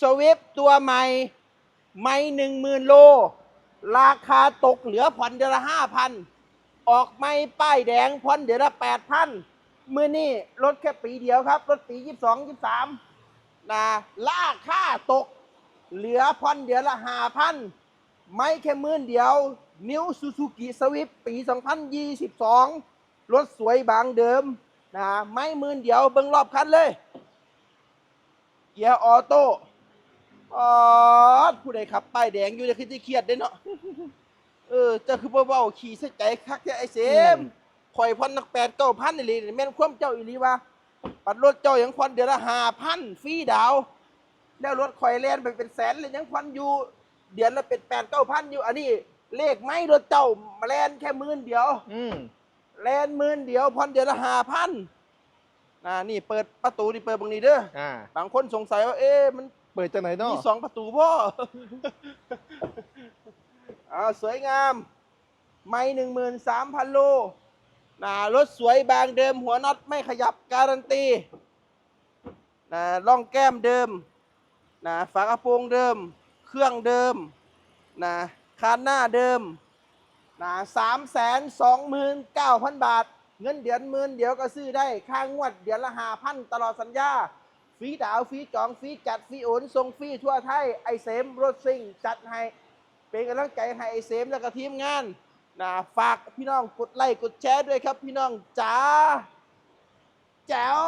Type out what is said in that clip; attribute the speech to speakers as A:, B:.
A: สวิฟตัวใหม่ ไม่หนึ่งหมื่นโล ราคาตกเหลือผ่อนเดือนละห้าพันออกไม่ป้ายแดงผ่อนเดือนละแปดพันมือนี่รถแค่ปีเดียวครับ รถปียี่สองยี่สามนะราคาตกเหลือผ่อนเดือนละห้าพันไม่แค่หมื่นเดียว นิวซูซูกิสวิฟปี 2022 รถสวยบางเดิมนะไม่หมื่นเดียวเบิ่งรอบคันเลย เกียร์ออโต้ อ๋อผู้ใดขับป้ายแดงอยู่จะคิดที่เครียดได้เนาะเออเจะคือเบาๆขี่ใส่ใจคักแท้ไอ้เสมข่อยพันนักแปดเก้าพันนี่เลยแม่นความเจ้าอีหลีวะปัดรถเจ้ายังพันเดือนละห้าพันฟรีดาว แล้วรถข่อยแล่นไปเป็นแสนเลยยังพันอยู่ เดือนละเป็นแปดเก้าพันอยู่ อันนี้เลขไม่รถเจ้ามาแล่นแค่หมื่นเดียว
B: อืม
A: แลนหมื่นเดียวผ่อนเดือนละห้าพันนะนี่เปิดประตูนี่เปิดบางนี้เด้อ
B: อ่า
A: บางคนสงสัยว่า เอ๊ะมัน
B: เปิดจากไหนเนาะ
A: มีสองประตูพ่ออ่าสวยงาม ไม่หนึ่งหมื่นสามพันโลนะรถสวยบางเดิมหัวน็อตไม่ขยับการันตีนะล่องแก้มเดิมนะฝากระโปรงเดิม เครื่องเดิมนะคานหน้าเดิมนะสามแสนสองหมื่นเก้าพันบาท เงินเดือนหมื่นเดี๋ยวก็ซื้อได้ ค่างวดเดือนละห้าพันตลอดสัญญา ฟรีดาวฟรีจองฟรีจัดฟรีโอนส่งฟรีทั่วไทยไอเซมรถซิ่ง จัดให้ เป็นกำลังใจให้ไอเซมแล้วก็ทีมงานนะฝากพี่น้องกดไลค์กดแชร์ด้วยครับพี่น้องจ้าแจ๋ว